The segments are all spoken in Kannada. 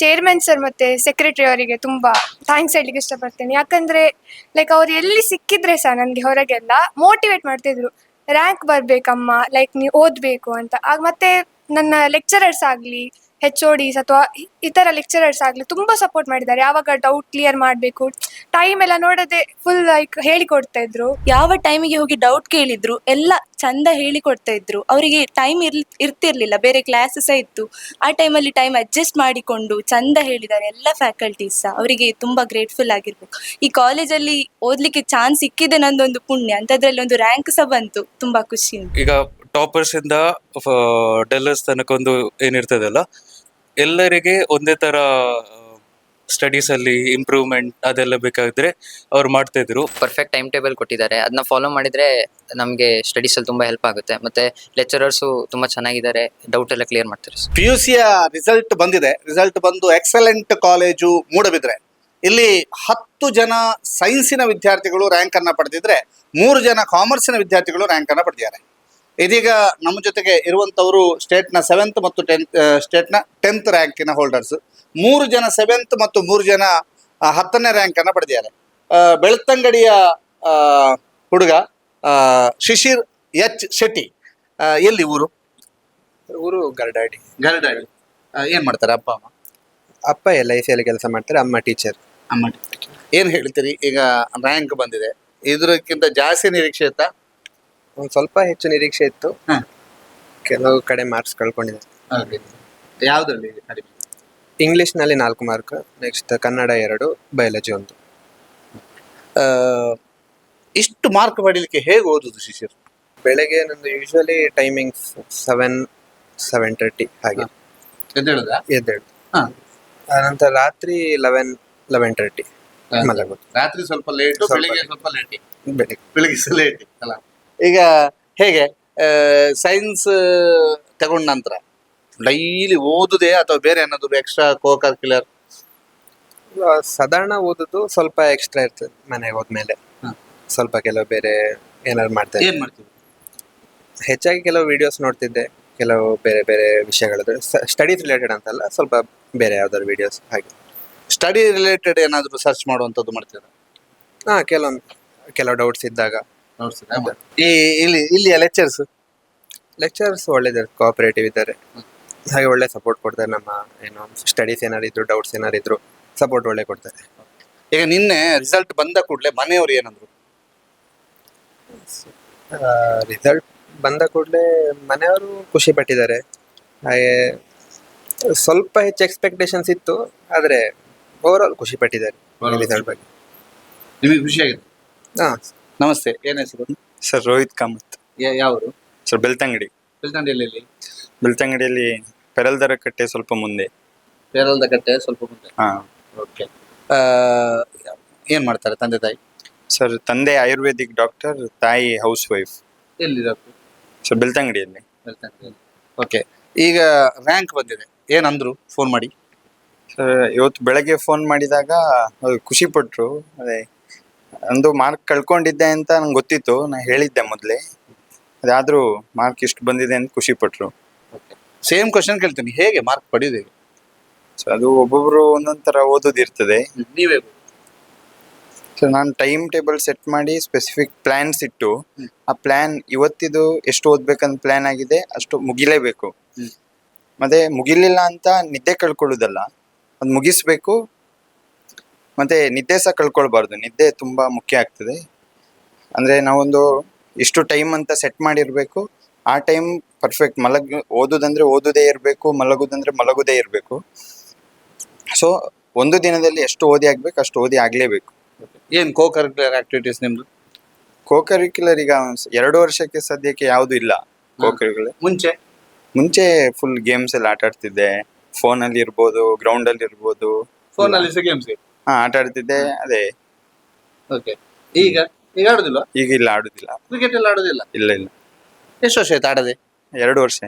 ಚೇರ್ಮನ್ ಸರ್ ಮತ್ತೆ ಸೆಕ್ರೆಟರಿ ಅವರಿಗೆ ತುಂಬಾ ಥ್ಯಾಂಕ್ಸ್ ಹೇಳಲಿಕ್ಕೆ ಇಷ್ಟಪಡ್ತೇನೆ. ಯಾಕಂದ್ರೆ ಲೈಕ್ ಅವ್ರು ಎಲ್ಲಿ ಸಿಕ್ಕಿದ್ರೆ ಸಹ ನನಗೆ ಹೊರಗೆಲ್ಲ ಮೋಟಿವೇಟ್ ಮಾಡ್ತಿದ್ರು. ರ್ಯಾಂಕ್ ಬರ್ಬೇಕಮ್ಮ ಲೈಕ್ ನೀವು ಓದ್ಬೇಕು ಅಂತ. ಆಗ ಮತ್ತೆ ನನ್ನ ಲೆಕ್ಚರರ್ಸ್ ಆಗಲಿ ಹೆಚ್ ಓ ಡಿಸ್ ಅಥವಾ ಇತರ ಲೆಕ್ಚರರ್ಸ್ ಆಗಲಿ ತುಂಬ ಸಪೋರ್ಟ್ ಮಾಡಿದ್ದಾರೆ. ಯಾವಾಗ ಡೌಟ್ ಕ್ಲಿಯರ್ ಮಾಡಬೇಕು? ಟೈಮ್ ಎಲ್ಲ ನೋಡದೆ ಫುಲ್ ಲೈಕ್ ಹೇಳಿಕೊಡ್ತಾ ಇದ್ರು. ಯಾವ ಟೈಮಿಗೆ ಹೋಗಿ ಡೌಟ್ ಕೇಳಿದ್ರು ಎಲ್ಲ ಚಂದ ಹೇಳಿಕೊಡ್ತಾ ಇದ್ರು. ಅವರಿಗೆ ಟೈಮ್ ಇರ್ ಇರ್ತಿರ್ಲಿಲ್ಲ. ಬೇರೆ ಕ್ಲಾಸಸ್ ಇತ್ತು. ಆ ಟೈಮಲ್ಲಿ ಟೈಮ್ ಅಡ್ಜಸ್ಟ್ ಮಾಡಿಕೊಂಡು ಚಂದ ಹೇಳಿದ್ದಾರೆ ಎಲ್ಲ ಫ್ಯಾಕಲ್ಟೀಸ್ ಸಹ ಅವರಿಗೆ ತುಂಬಾ ಗ್ರೇಟ್ಫುಲ್ ಆಗಿರ್ಬೇಕು. ಈ ಕಾಲೇಜಲ್ಲಿ ಓದ್ಲಿಕ್ಕೆ ಚಾನ್ಸ್ ಸಿಕ್ಕಿದೆ ನಂದೊಂದು ಪುಣ್ಯ. ಅಂತದ್ರಲ್ಲಿ ಒಂದು ರ್ಯಾಂಕ್ ಸಹ ಬಂತು. ತುಂಬಾ ಖುಷಿ ಉಂಟು. ಈಗ ಟಾಪರ್ಸ್ ಇಂದ ಡೆಲ್ಲರ್ಸ್ ತನಕ ಒಂದು ಏನಿರ್ತದಲ್ಲ ಎಲ್ಲರಿಗೆ ಒಂದೇ ತರ ಸ್ಟಡೀಸ್ ಅಲ್ಲಿ ಇಂಪ್ರೂವ್ಮೆಂಟ್ ಅದೆಲ್ಲ ಬೇಕಾದ್ರೆ ಅವ್ರು ಮಾಡ್ತಾ ಇದ್ರು. ಪರ್ಫೆಕ್ಟ್ ಟೈಮ್ ಟೇಬಲ್ ಕೊಟ್ಟಿದ್ದಾರೆ. ಅದನ್ನ ಫಾಲೋ ಮಾಡಿದ್ರೆ ನಮಗೆ ಸ್ಟಡೀಸ್ ಅಲ್ಲಿ ತುಂಬಾ ಹೆಲ್ಪ್ ಆಗುತ್ತೆ. ಮತ್ತೆ ಲೆಕ್ಚರರ್ಸು ತುಂಬಾ ಚೆನ್ನಾಗಿದ್ದಾರೆ. ಡೌಟ್ ಎಲ್ಲ ಕ್ಲಿಯರ್ ಮಾಡ್ತಾರೆ ಪಿ ಯು ಸಿಯ ರಿಸಲ್ಟ್ ಬಂದಿದೆ. ರಿಸಲ್ಟ್ ಬಂದು ಎಕ್ಸಲೆಂಟ್ ಕಾಲೇಜು ಮೂಡಬಿದ್ರೆ. ಇಲ್ಲಿ ಹತ್ತು ಜನ ಸೈನ್ಸಿನ ವಿದ್ಯಾರ್ಥಿಗಳು ರ್ಯಾಂಕ್ ಅನ್ನ ಪಡೆದಿದ್ರೆ ಮೂರು ಜನ ಕಾಮರ್ಸಿನ ವಿದ್ಯಾರ್ಥಿಗಳು ರ್ಯಾಂಕ್ ಅನ್ನ ಪಡೆದಿದ್ದಾರೆ. ಇದೀಗ ನಮ್ಮ ಜೊತೆಗೆ ಇರುವಂತವರು ಸ್ಟೇಟ್ನ ಸೆವೆಂತ್ ಮತ್ತು ಟೆಂತ್ ಸ್ಟೇಟ್ನ ಟೆಂತ್ ರ್ಯಾಂಕಿನ ಹೋಲ್ಡರ್ಸ್ ಮೂರು ಜನ ಸೆವೆಂತ್ ಮತ್ತು ಮೂರು ಜನ ಹತ್ತನೇ ರ್ಯಾಂಕ್ ಅನ್ನ ಪಡೆದಿದ್ದಾರೆ. ಬೆಳ್ತಂಗಡಿಯ ಹುಡುಗ ಶಿಶಿರ್ ಎಚ್ ಶೆಟ್ಟಿ. ಎಲ್ಲಿ ಊರು? ಊರು ಗರಡಾಡಿ. ಗರಡಾಡಿ. ಏನು ಏನ್ ಮಾಡ್ತಾರೆ ಅಪ್ಪ ಅಮ್ಮ? ಅಪ್ಪ ಎಲ್ಲ ಐ ಸಿಯಲ್ಲಿ ಕೆಲಸ ಮಾಡ್ತಾರೆ ಅಮ್ಮ ಟೀಚರ್ ಅಮ್ಮ ಏನ್ ಹೇಳ್ತೀರಿ? ಈಗ ರ್ಯಾಂಕ್ ಬಂದಿದೆ. ಇದಕ್ಕಿಂತ ಜಾಸ್ತಿ ನಿರೀಕ್ಷೆ ಇತ್ತಾ? ಒಂದು ಸ್ವಲ್ಪ ಹೆಚ್ಚು ನಿರೀಕ್ಷೆ ಇತ್ತು. ಹ. ಕೆಲವು ಕಡೆ ಮಾರ್ಕ್ಸ್ ಕಳ್ಕೊಂಡಿದ್ದಾರೆ ಯಾವ್ದ್ರಲ್ಲಿ ಇಂಗ್ಲಿಷ್ನಲ್ಲಿ ನಾಲ್ಕು ಮಾರ್ಕ್ ನೆಕ್ಸ್ಟ್ ಕನ್ನಡ ಎರಡು ಬಯಾಲಜಿ ಒಂದು. ಆ, ಇಷ್ಟು ಮಾರ್ಕ್ ಪಡೀಲಿಕ್ಕೆ ಹೇಗೆ ಓದುದು ಶಿಶಿರ್ ಬೆಳಗ್ಗೆ ನಂದು usually timings seven seven thirty ಹಾಗೆ. ಎದ್ದೇಳು. ಹಾ. ಆನಂತರ ರಾತ್ರಿ ಲೆವೆನ್ ಲೆವೆನ್ ತರ್ಟಿ ಮಲಗೋದು. ರಾತ್ರಿ ಸ್ವಲ್ಪ ಲೇಟ್ ಸ್ವಲ್ಪ ಬೆಳಿಗ್ಗೆ ಸ್ವಲ್ಪ ಲೇಟ್ ಬೆಳಿಗ್ಗೆ. ಬೆಳಿಗ್ಗೆ ಲೇಟ್ ಅಲ್ಲ? ಈಗ ಹೇಗೆ ಸೈನ್ಸ್ ತಗೊಂಡ ನಂತರ ಡೈಲಿ ಓದುದೇ ಅಥವಾ ಬೇರೆ ಏನಾದ್ರು ಎಕ್ಸ್ಟ್ರಾ ಕೋ ಕರಿಕ್ಯುಲರ್ ಸಾಧಾರಣ ಓದುದು ಸ್ವಲ್ಪ ಎಕ್ಸ್ಟ್ರಾ ಇರ್ತದೆ ಮನೆಗೆ ಹೋದ್ಮೇಲೆ. ಸ್ವಲ್ಪ ಕೆಲವು ಬೇರೆ ಏನಾದ್ರು ಮಾಡ್ತಾ ಇದ್ದೆ. ಏನ್ ಮಾಡ್ತೀವಿ ಹೆಚ್ಚಾಗಿ ಕೆಲವು ವಿಡಿಯೋಸ್ ನೋಡ್ತಿದ್ದೆ ಕೆಲವು ಬೇರೆ ಬೇರೆ ವಿಷಯಗಳದ್ದು. ಸ್ಟಡೀಸ್ ರಿಲೇಟೆಡ್ ಅಂತಲ್ಲ ಸ್ವಲ್ಪ ಬೇರೆ ಯಾವ್ದಾದ್ರು ವಿಡಿಯೋಸ್ ಹಾಗೆ. ಸ್ಟಡಿ ರಿಲೇಟೆಡ್ ಏನಾದರೂ ಸರ್ಚ್ ಮಾಡುವಂಥದ್ದು ಮಾಡ್ತೀರಾ? ಹಾ ಕೆಲವೊಂದು ಕೆಲವು ಡೌಟ್ಸ್ ಇದ್ದಾಗ. ಈ ಇಲ್ಲಿ ಇಲ್ಲಿಯ ಲೆಕ್ಚರ್ಸ್ ಲೆಕ್ಚರ್ಸ್ ಒಳ್ಳೆದಿದ್ದಾರೆ ಕೋಆಪರೇಟಿವ್ ಇದ್ದಾರೆ. ಹಾಗೆ ಒಳ್ಳೆ ಸಪೋರ್ಟ್ ಕೊಡ್ತಾರೆ ನಮ್ಮ ಏನು ಸ್ಟಡೀಸ್ ಏನಾದ್ರು ಇದ್ರು ಡೌಟ್ಸ್ ಏನಾದ್ರು ಇದ್ರು ಸಪೋರ್ಟ್ ಒಳ್ಳೆ ಕೊಡ್ತಾರೆ. ಈಗ ನಿನ್ನೆ ರಿಸಲ್ಟ್ ಬಂದ ಕೂಡಲೇ ಮನೆಯವರು ಏನಂದ್ರು? ರಿಸಲ್ಟ್ ಬಂದ ಕೂಡಲೇ ಮನೆಯವರು ಖುಷಿ ಪಟ್ಟಿದ್ದಾರೆ. ಹಾಗೆ ಸ್ವಲ್ಪ ಹೆಚ್ಚು ಎಕ್ಸ್ಪೆಕ್ಟೇಷನ್ಸ್ ಇತ್ತು ಆದರೆ ಓವರ್ ಆಲ್ ಖುಷಿ ಪಟ್ಟಿದ್ದಾರೆ ರಿಸಲ್ಟ್ ಬಗ್ಗೆ. ನಿಮಗೆ ಖುಷಿ ಆಗಿದೆ? ಹಾ ನಮಸ್ತೆ ಏನ್ ಹೆಸರು? ಸರ್ ರೋಹಿತ್ ಕಾಮತ್. ಯಾವರು? ಸರ್ ಬೆಳ್ತಂಗಡಿ. ಬೆಳ್ತಂಗಡಿಯಲ್ಲಿ ಬೆಳ್ತಂಗಡಿಯಲ್ಲಿ ಪೆರಲ್ದರ ಕಟ್ಟೆ ಸ್ವಲ್ಪ ಮುಂದೆ. ಪೆರಲ್ದ ಕಟ್ಟೆ ಸ್ವಲ್ಪ ಮುಂದೆ. ಹಾ. ಓಕೆ. ಏನ್ ಮಾಡ್ತಾರೆ ತಂದೆ ತಾಯಿ? ಸರ್ ತಂದೆ ಆಯುರ್ವೇದಿಕ್ ಡಾಕ್ಟರ್ ತಾಯಿ ಹೌಸ್ ವೈಫ್. ಎಲ್ಲಿ ಸರ್ ಬೆಳ್ತಂಗಡಿಯಲ್ಲಿ. ಓಕೆ. ಈಗ ರ್ಯಾಂಕ್ ಬಂದಿದೆ. ಏನಂದ್ರು ಫೋನ್ ಮಾಡಿ. ಸರ್ ಇವತ್ತು ಬೆಳಗ್ಗೆ ಫೋನ್ ಮಾಡಿದಾಗ ಖುಷಿ ಪಟ್ರು. ಅದೇ ಒಂದು ಮಾರ್ಕ್ ಕಳ್ಕೊಂಡಿದ್ದೆ ಅಂತ ನಂಗೆ ಗೊತ್ತಿತ್ತು. ನಾ ಹೇಳಿದ್ದೆ ಮೊದಲೇ. ಅದಾದ್ರೂ ಮಾರ್ಕ್ ಇಷ್ಟು ಬಂದಿದೆ ಅಂತ ಖುಷಿ ಪಟ್ರು. ಸೇಮ್ ಕ್ವಶನ್ ಕೇಳ್ತೀನಿ. ಹೇಗೆ ಮಾರ್ಕ್ ಪಡೆಯೋದು ಹೇಗೆ? ಸೊ ಅದು ಒಬ್ಬೊಬ್ರು ಒಂದೊಂದ್ ತರ ಓದೋದಿರ್ತದೆ ನೀವೇ ಸೊ ನಾನು ಟೈಮ್ ಟೇಬಲ್ ಸೆಟ್ ಮಾಡಿ ಸ್ಪೆಸಿಫಿಕ್ ಪ್ಲ್ಯಾನ್ಸ್ ಇಟ್ಟು ಆ ಪ್ಲಾನ್ ಇವತ್ತಿದು ಎಷ್ಟು ಓದ್ಬೇಕಂತ ಪ್ಲಾನ್ ಆಗಿದೆ ಅಷ್ಟು ಮುಗಿಲೇಬೇಕು. ಮತ್ತೆ ಮುಗಿಲಿಲ್ಲ ಅಂತ ನಿದ್ದೆ ಕಳ್ಕೊಳ್ಳೋದಲ್ಲ. ಅದು ಮುಗಿಸ್ಬೇಕು ಮತ್ತೆ ನಿದ್ದೆ ಸಹ ಕಳ್ಕೊಳ್ಬಾರ್ದು. ನಿದ್ದೆ ತುಂಬಾ ಮುಖ್ಯ ಆಗ್ತದೆ. ಅಂದ್ರೆ ನಾವೊಂದು ಇಷ್ಟು ಟೈಮ್ ಅಂತ ಸೆಟ್ ಮಾಡಿರ್ಬೇಕು. ಆ ಟೈಮ್ ಪರ್ಫೆಕ್ಟ್ ಮಲಗ್ ಓದುದಂದ್ರೆ ಓದುದೇ ಇರಬೇಕು ಮಲಗುದಂದ್ರೆ ಮಲಗುದೇ ಇರಬೇಕು. ಸೊ ಒಂದು ದಿನದಲ್ಲಿ ಎಷ್ಟು ಓದಿ ಆಗ್ಬೇಕು ಅಷ್ಟು ಓದಿ ಆಗ್ಲೇಬೇಕು. ಏನ್ ಕೋ ಕರಿಕ್ಯುಲರ್ ಆಕ್ಟಿವಿಟೀಸ್ ನಿಮ್ದು? ಕೋಕರಿಕ್ಯುಲರ್ ಈಗ ಎರಡು ವರ್ಷಕ್ಕೆ ಸದ್ಯಕ್ಕೆ ಯಾವುದು ಇಲ್ಲ ಕೋ ಕರಿಕ್ಯುಲರ್ ಮುಂಚೆ? ಮುಂಚೆ ಫುಲ್ ಗೇಮ್ಸ್ ಎಲ್ಲ ಆಟ ಆಡ್ತಿದ್ದೆ ಫೋನ್ ಅಲ್ಲಿ ಇರ್ಬೋದು. ಗ್ರೌಂಡ್ ಅಲ್ಲಿ ಇರ್ಬೋದು ಫೋನಲ್ಲಿ ಗೇಮ್ಸ್ ಹಾ ಆಟ ಆಡ್ತಿದ್ದೆ ಅದೇ. ಓಕೆ ಈಗ ಈಗ ಆಡುದಿಲ್ಲ ಈಗ ಇಲ್ಲ ಆಡುದಿಲ್ಲ. ಕ್ರಿಕೆಟ್ ಎಲ್ಲ ಆಡುದಿಲ್ಲ? ಇಲ್ಲ ಇಲ್ಲ. ಎಷ್ಟು ವರ್ಷ ಆಯ್ತು ಆಡದೆ? ಎರಡು ವರ್ಷ.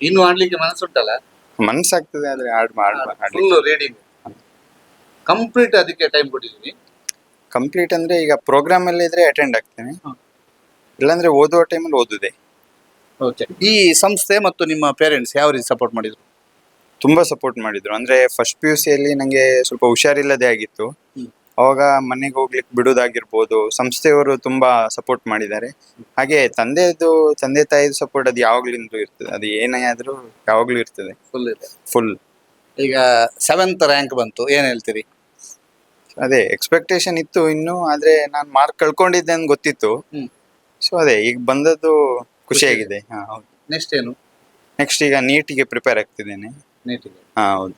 ಇನ್ನು ಆಡ್ಲಿಕ್ಕೆ ಮನಸ್ಸುಂಟಲ್ಲ? ಮನ್ಸಾಗ್ತದೆ ಆದ್ರೆ ಆಡ್ ಮಾಡ್ ಫುಲ್ ರೀಡಿಂಗ್ ಕಂಪ್ಲೀಟ್ ಅದಕ್ಕೆ ಟೈಮ್ ಕೊಟ್ಟಿದ್ದೀನಿ ಕಂಪ್ಲೀಟ್ ಅಂದ್ರೆ ಈಗ ಪ್ರೋಗ್ರಾಮ್ ಅಲ್ಲಿ ಇದ್ರೆ ಅಟೆಂಡ್ ಆಗ್ತೇನೆ. ಹ್ಮ್. ಇಲ್ಲಾಂದ್ರೆ ಓದುವ ಟೈಮಲ್ಲಿ ಓದುದೆ. ಓಕೆ ಈ ಸಂಸ್ಥೆ ಮತ್ತು ನಿಮ್ಮ ಪೇರೆಂಟ್ಸ್ ಯಾವ ರೀತಿ ಸಪೋರ್ಟ್ ಮಾಡಿದ್ರು? ತುಂಬಾ ಸಪೋರ್ಟ್ ಮಾಡಿದ್ರು. ಅಂದ್ರೆ ಫಸ್ಟ್ ಪಿ ಯು ಸಿಯಲ್ಲಿ ನಂಗೆ ಸ್ವಲ್ಪ ಹುಷಾರಿಲ್ಲದೆ ಆಗಿತ್ತು. ಅವಾಗ ಮನೆಗೆ ಹೋಗ್ಲಿಕ್ಕೆ ಬಿಡೋದಾಗಿರ್ಬೋದು ಸಂಸ್ಥೆಯವರು ತುಂಬಾ ಸಪೋರ್ಟ್ ಮಾಡಿದ್ದಾರೆ. ಹಾಗೆ ತಂದೆದು ತಂದೆ ತಾಯಿದು ಸಪೋರ್ಟ್ ಅದು ಯಾವಾಗ್ಲಿಂದ ಇರ್ತದೆ. ಅದು ಏನೇ ಆದ್ರೂ ಯಾವಾಗ್ಲೂ ಇರ್ತದೆ. ಫುಲ್ ಇದೆ. ಫುಲ್ ಈಗ ಸೆವೆಂತ್ ರ್ಯಾಂಕ್ ಬಂತು. ಏನ್ ಹೇಳ್ತೀರಿ? ಅದೇ ಎಕ್ಸ್ಪೆಕ್ಟೇಷನ್ ಇತ್ತು ಇನ್ನು ಆದ್ರೆ ನಾನು ಮಾರ್ಕ್ ಕಳ್ಕೊಂಡಿದ್ದೆ ಅಂತ ಗೊತ್ತಿತ್ತು. ಹ್ಮ್. ಸೊ ಅದೇ ಈಗ ಬಂದದ್ದು ಖುಷಿಯಾಗಿದೆ. ನೆಕ್ಸ್ಟ್ ಏನು? ನೆಕ್ಸ್ಟ್ ಈಗ ನೀಟಿಗೆ ಪ್ರಿಪೇರ್ ಆಗ್ತಿದ್ದೇನೆ. ನೀಟಿಗೆ ಹಾ ಹೌದು.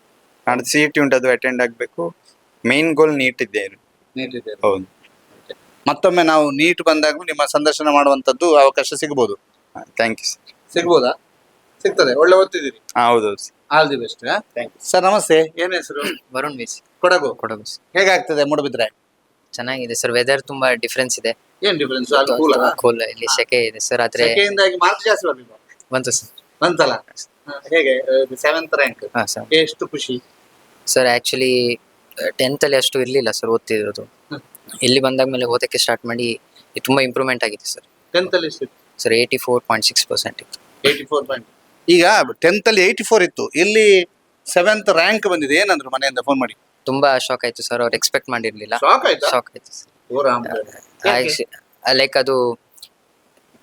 ನಾಡ್ದು ಸಿ ಟಿ ಉಂಟು ಅದು ಅಟೆಂಡ್ ಆಗಬೇಕು. ಮೇನ್ ಗೋಲ್ ನೀಟ್ ಇದೆ ನೀಟ್ ಹೌದು. ಮತ್ತೊಮ್ಮೆ ನಾವು ನೀಟ್ ಬಂದಾಗ ನಿಮ್ಮ ಸಂದರ್ಶನ ಮಾಡುವಂತದ್ದು ಅವಕಾಶ ಸಿಗ್ಬೋದು. ಥ್ಯಾಂಕ್ ಯು ಸರ್ ಸಿಗ್ಬೋದಾ? ಸಿಗ್ತದೆ. ಒಳ್ಳೆ ಓದ್ತಿದ್ದೀರಿ. ಹಾ ಹೌದೌದು sir all the best sir ನಮಸ್ತೆ. ಏನ್ ಹೆಸರು? ವರುಣ್ ಬೀಚ್ ಕೊಡಗು. ಕೊಡಗು sir. ಹೇಗಾಗ್ತದೆ ಮೂಡಬಿದ್ರೆ? ಚೆನ್ನಾಗಿದೆ ಸರ್ ವೆದರ್ ತುಂಬಾ ಡಿಫ್ರೆನ್ಸ್ ಇದೆ. ಏನ್ ಡಿಫರೆನ್ಸ್ ಅದು ಕೂಲ ಕೂಲ್ ಇಲ್ಲಿ ಸೆಕೆ ಇದೆ ಸರ್ ಆದ್ರೆ ಸೆಕೆಯಿಂದಾಗಿ ಮಾರ್ಕ್ ಜಾಸ್ತಿ ಬಂತು ಸರ್ ಬಂತಲ್ಲ? ಹೇಗೆ ಸೆವೆಂತ್ ರ್ಯಾಂಕ್ ಹಾ ಸರ್ ಎಷ್ಟು ಖುಷಿ? ಸರ್ ಆಕ್ಚುಲಿ ಟೆಂತ್ ಅಲ್ಲಿ ಅಷ್ಟು ಇರ್ಲಿಲ್ಲ ಸರ್ ಓದ್ತಿರೋದು. ಇಲ್ಲಿ ಬಂದಾದ್ಮೇಲೆ ಓದಕ್ಕೆ ಸ್ಟಾರ್ಟ್ ಮಾಡಿ ತುಂಬ ತುಂಬಾ ಇಂಪ್ರೂವ್ಮೆಂಟ್ ಆಗಿದೆ ಸರ್ ಟೆಂತ್ ಅಲ್ಲಿ ಎಷ್ಟು sir eighty four point six percent ಇತ್ತು. ಏಯ್ಟಿ ಫೋರ್ ಪಾಯಿಂಟ್ ಈಗ ಟೆಂತ್ ಅಲ್ಲಿ ಏಯ್ಟಿ ಫೋರ್ ಇತ್ತು. ಇಲ್ಲಿ ಸೆವೆಂತ್ ರ್ಯಾಂಕ್ ಬಂದಿದೆ. ಏನಂದ್ರು ಮನೆಯಿಂದ ಫೋನ್ ಮಾಡಿ. ತುಂಬಾ ಶಾಕ್ ಆಯ್ತು ಸರ್ ಅವ್ರು ಎಕ್ಸ್ಪೆಕ್ಟ್ ಮಾಡಿರ್ಲಿಲ್ಲ. ಶಾಕ್ ಆಯ್ತಾ? ಶಾಕ್ ಆಯ್ತು ಸರ್ ಓ ರಾಮ್ ಲೈಕ್ ಅದು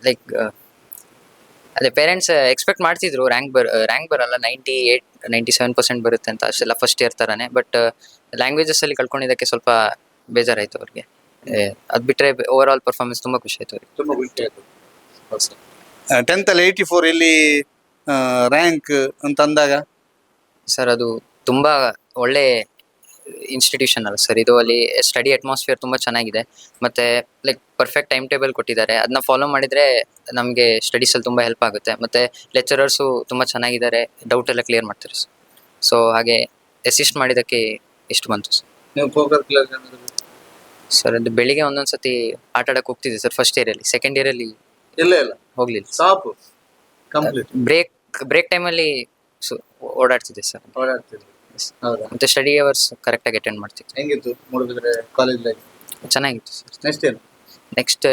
ಲೈಕ್ ಅದೇ ಪೇರೆಂಟ್ಸ್ ಎಕ್ಸ್ಪೆಕ್ಟ್ ಮಾಡ್ತಿದ್ರು ರ್ಯಾಂಕ್ ಬರ್ ರ್ಯಾಂಕ್ ಬರಲ್ಲ ninety eight ninety seven percent ಬರುತ್ತೆ ಅಂತ ಅಷ್ಟೆಲ್ಲ ಫಸ್ಟ್ ಇಯರ್ ಥರನೇ ಬಟ್ ಲ್ಯಾಂಗ್ವೇಜಸ್ ಅಲ್ಲಿ ಕಳ್ಕೊಂಡಿದ್ದಕ್ಕೆ ಸ್ವಲ್ಪ ಬೇಜಾರಾಯ್ತು ಅವ್ರಿಗೆ. ಅದು ಬಿಟ್ಟರೆ ಓವರ್ ಆಲ್ ಪರ್ಫಾರ್ಮೆನ್ಸ್ ತುಂಬಾ ಖುಷಿ ಆಯ್ತು ಅವ್ರಿಗೆ. ತುಂಬಾ ಖುಷಿ ಆಯ್ತು. ಟೆಂತ್ ಅಲ್ಲಿ ಏಯ್ಟಿ ಫೋರ್ ಇಲ್ಲಿ ರ್ಯಾಂಕ್ ಅಂತ ಅಂದಾಗ? ಸರ್ ಅದು ತುಂಬಾ ಒಳ್ಳೆ ಇನ್ಸ್ಟಿಟ್ಯೂಷನ್ ಅಲ್ಲ ಸರ್ ಇದು ಅಲ್ಲಿ ಸ್ಟಡಿ ಅಟ್ಮಾಸ್ಫಿಯರ್ ತುಂಬಾ ಚೆನ್ನಾಗಿದೆ. ಮತ್ತೆ ಲೈಕ್ ಪರ್ಫೆಕ್ಟ್ ಟೈಮ್ ಟೇಬಲ್ ಕೊಟ್ಟಿದ್ದಾರೆ. ಅದನ್ನ ಫಾಲೋ ಮಾಡಿದ್ರೆ ನಮಗೆ ಸ್ಟಡೀಸ್ ಅಲ್ಲಿ ತುಂಬಾ ಹೆಲ್ಪ್ ಆಗುತ್ತೆ. ಮತ್ತೆ ಲೆಕ್ಚರರ್ಸು ತುಂಬಾ ಚೆನ್ನಾಗಿದ್ದಾರೆ. ಡೌಟ್ ಎಲ್ಲ ಕ್ಲಿಯರ್ ಮಾಡ್ತಾರೆ ಸರ್ ಸೊ ಹಾಗೆ ಅಸಿಸ್ಟ್ ಮಾಡಿದ್ದಕ್ಕೆ ಎಷ್ಟು ಬಂತು ಸರ್ ನೀವು ಪೋಕರ್ ಸರ್ ಅದು ಬೆಳಿಗ್ಗೆ ಒಂದೊಂದು ಸತಿ ಆಟ ಆಡಕ್ಕೆ ಹೋಗ್ತಿದ್ದೆ ಸರ್ ಫಸ್ಟ್ ಇಯರಲ್ಲಿ ಸೆಕೆಂಡ್ ಇಯರಲ್ಲಿ ಇಲ್ಲ ಇಲ್ಲ. ಹೋಗ್ಲಿಲ್ಲ ಕಂಪ್ಲೀಟ್ ಬ್ರೇಕ್ ಬ್ರೇಕ್ ಟೈಮಲ್ಲಿ ಓಡಾಡ್ತಿದ್ದೆ ಸರ್ ಓಡಾಡ್ತಿದ್ರಿ. ಹೌದಾ. ಮತ್ತೆ ಸ್ಟಡಿ ಅವರ್ಸ್ ಕರೆಕ್ಟಾಗಿ ಅಟೆಂಡ್ ಮಾಡ್ತಿದ್ದೆ ಹೆಂಗಿತ್ತು ನೋಡಿದ್ರೆ ಕಾಲೇಜ್ ಲೈಫ್ ಚೆನ್ನಾಗಿತ್ತು ಸರ್ ನೆಕ್ಸ್ಟ್ ಏನು? ನೆಕ್ಸ್ಟ್